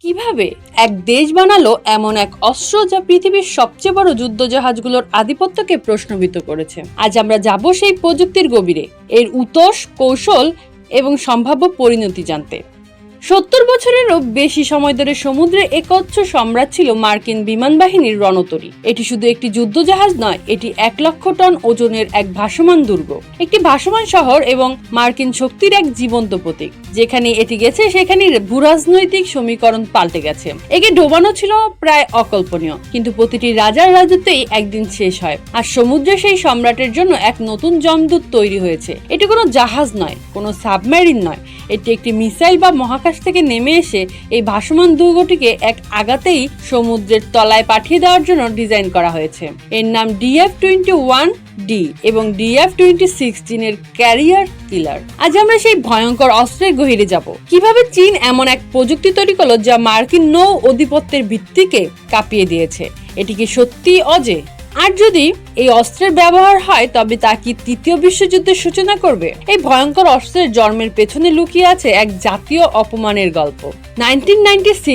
কীভাবে এক দেশ বানালো এমন এক অস্ত্র যা পৃথিবীর সবচেয়ে বড় যুদ্ধজাহাজগুলোর আধিপত্যকে প্রশ্নবিত করেছে? আজ আমরা যাব সেই প্রযুক্তির গভীরে। এর উতস, কৌশল এবং সম্ভাব্য পরিণতি জানতে। সত্তর বছরেরও বেশি সময় ধরে সমুদ্রে একচ্ছ সম্রাট ছিল মার্কিন বিমান বাহিনীর রণতরী। এটি শুধু একটি যুদ্ধজাহাজ নয়, এটি এক লক্ষ টন ওজনের এক ভাসমান দুর্গ। একটি ভাসমান শহর এবং মার্কিন শক্তির এক জীবন্ত প্রতীক। যেখানে এটি গেছে সেখানে ভূরাজনৈতিক সমীকরণ পাল্টে গেছে। একে ডোবানো ছিল প্রায় অকল্পনীয়, কিন্তু প্রতিটি রাজার রাজত্বেই একদিন শেষ হয়। আর সমুদ্রে সেই সম্রাটের জন্য এক নতুন জমদূত তৈরি হয়েছে। এটি কোনো জাহাজ নয়, কোনো সাবমেরিন নয়। এটি একটি মিসাইল বা মহাকাশ থেকে নেমে এসে এই ভাসমান দুর্গটিকে এক আগাতেই সমুদ্রের তলায় পাঠিয়ে দেওয়ার জন্য ডিজাইন করা হয়েছে। এর নাম ডিএফ টোয়েন্টি ওয়ান ডি এবং ডিএফ টোয়েন্টি সিক্সটিনের ক্যারিয়ার কিলার। আজ আমরা সেই ভয়ঙ্কর অস্ত্রের গহিরে যাব। কীভাবে চীন এমন এক প্রযুক্তি তৈরি করল যা মার্কিন নৌ অধিপত্যের ভিত্তিকে কাঁপিয়ে দিয়েছে? এটি কি সত্যি অজে? আর যদি এই অস্ত্রের ব্যবহার হয়, তবে তা কি তৃতীয় বিশ্বযুদ্ধের সূচনা করবে? এই ভয়ঙ্কর অস্ত্রের জন্মের পেছনে লুকিয়ে আছে এক জাতীয় অপমানের গল্প। নাইনটিন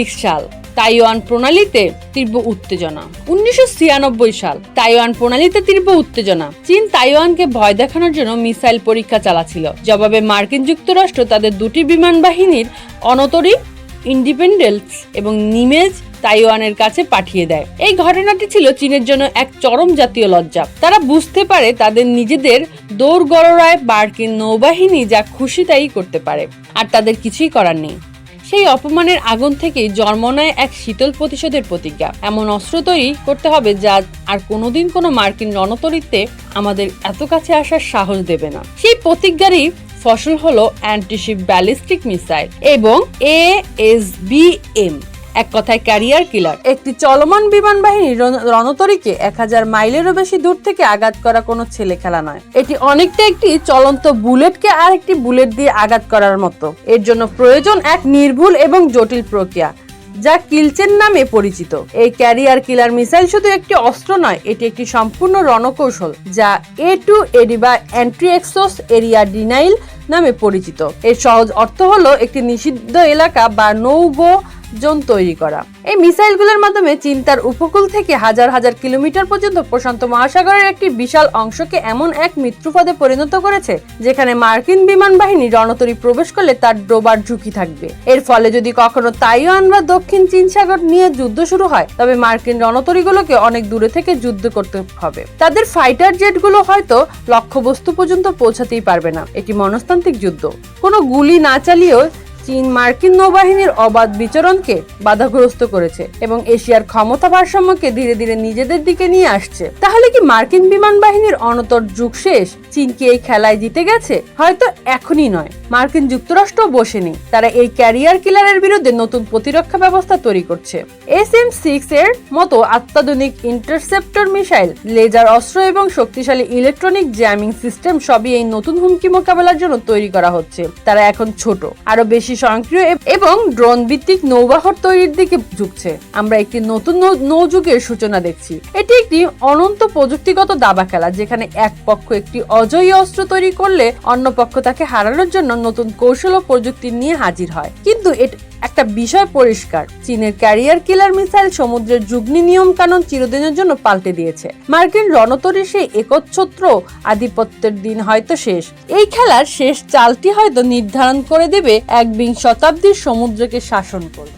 সাল, তাইওয়ান প্রণালীতে তীব্র উত্তেজনা। উনিশশো ছিয়ানব্বই সাল, তাইওয়ান প্রণালীতে তীব্র উত্তেজনা। চীন তাইওয়ানকে ভয় দেখানোর জন্য মিসাইল পরীক্ষা চালাচ্ছিল। জবাবে মার্কিন যুক্তরাষ্ট্র তাদের দুটি বিমান বাহিনীর অনতরী ইন্ডিপেন্ডেন্স এবং নিমেজ তাইওয়ানের কাছে পাঠিয়ে দেয়। এই ঘটনাটি ছিল চীনের জন্য এক চরম জাতীয় লজ্জা। তারা বুঝতে পারে তাদের নিজেদের দৌড় গড়রায় মার্কিন নৌবাহিনী যা খুশি তাই করতে পারে, আর তাদের কিছুই করার নেই। সেই অপমানের আগুন থেকেই জন্ম নেয় এক শীতল প্রতিশোধের প্রতিজ্ঞা। এমন অস্ত্র তৈরি করতে হবে যা আর কোনোদিন কোনো মার্কিন রণতরিতে আমাদের এত কাছে আসার সাহস দেবে না। সেই প্রতিজ্ঞারই ফসল হলো অ্যান্টিশিপ ব্যালিস্টিক মিসাইল এবং এ এস বি এম এক কথায় ক্যারিয়ার কিলার একটি চলমান বিমান বাহিনীর রণতরীকে এক হাজার মাইলেরও বেশি দূর থেকে আঘাত করা কোনো ছেলে খেলা নয়। এটি অনেকটা একটি চলন্ত বুলেটকে আর একটি বুলেট দিয়ে আঘাত করার মতো। এর জন্য প্রয়োজন এক নির্ভুল এবং জটিল প্রক্রিয়া, যা কিলচেন নামে পরিচিত। এই ক্যারিয়ার কিলার মিসাইল শুধু একটি অস্ত্র নয়, এটি একটি সম্পূর্ণ রণকৌশল, যা এ টু এডি বা অ্যান্টি এক্সোস এরিয়া ডিনাইল নামে পরিচিত। এর সহজ অর্থ হলো একটি নিষিদ্ধ এলাকা বা নৌগো জোন তৈরি করা। এই মিসাইলগুলোর মাধ্যমে চীন তার উপকূল থেকে হাজার হাজার কিলোমিটার পর্যন্ত প্রশান্ত মহাসাগরের একটি বিশাল অংশকে এমন এক মৃত্যুপদে পরিণত করেছে, যেখানে মার্কিন বিমান বাহিনী রণতরী প্রবেশ করলে তার ডোবার ঝুঁকি থাকবে। এর ফলে যদি কখনো তাইওয়ান বা দক্ষিণ চীন সাগর নিয়ে যুদ্ধ শুরু হয়, তবে মার্কিন রণতরীগুলোকে অনেক দূরে থেকে যুদ্ধ করতে হবে। তাদের ফাইটার জেটগুলো হয়তো লক্ষ্যবস্তু পর্যন্ত পৌঁছাতেই পারবে না। এটি মনস্তান্ত্রিক যুদ্ধ। কোনো গুলি না চালিয়েও চীন মার্কিন নৌবাহিনীর অবাধ বিচরণকে বাধাগ্রস্ত করেছে এবং এশিয়ার ক্ষমতা ভারসাম্যকে ধীরে ধীরে নিজেদের দিকে নিয়ে আসছে। তাহলে কি মার্কিন বিমান বাহিনীর অনতর যুগ শেষ? চীন কি এই খেলায় জিতে গেছে? হয়তো এখনই নয়। মার্কিন যুক্তরাষ্ট্র বসেনি। তারা এই ক্যারিয়ার কিলারের বিরুদ্ধে নতুন প্রতিরক্ষা ব্যবস্থা তৈরি করছে। এস এম সিক্স এর মতো অত্যাধুনিক ইন্টারসেপ্টর মিসাইল, লেজার অস্ত্র এবং শক্তিশালী ইলেকট্রনিক জ্যামিং সিস্টেম সবই এই নতুন হুমকি মোকাবেলার জন্য তৈরি করা হচ্ছে। তারা এখন ছোট। আরও বেশি স্বয়ংক্রিয় এবং ড্রোন ভিত্তিক নৌবাহর তৈরির দিকে ঝুঁকছে। আমরা একটি নতুন নৌযুগের সূচনা দেখছি। এটি একটি অনন্ত প্রযুক্তিগত দাবা খেলা, যেখানে এক পক্ষ একটি অজয়ী অস্ত্র তৈরি করলে অন্য পক্ষ তাকে হারানোর জন্য নতুন কৌশল ও প্রযুক্তি নিয়ে হাজির হয়। কিন্তু একটা বিষয় পরিষ্কার, চীনের ক্যারিয়ার কিলার মিসাইল সমুদ্রের যুগ্নি নিয়ম কানুন চিরদিনের জন্য পাল্টে দিয়েছে। মার্কিন রণতরি সেই একচ্ছত্র আধিপত্যের দিন হয়তো শেষ। এই খেলার শেষ চালটি হয়তো নির্ধারণ করে দেবে এক বিংশ শতাব্দীর সমুদ্রকে শাসন করবে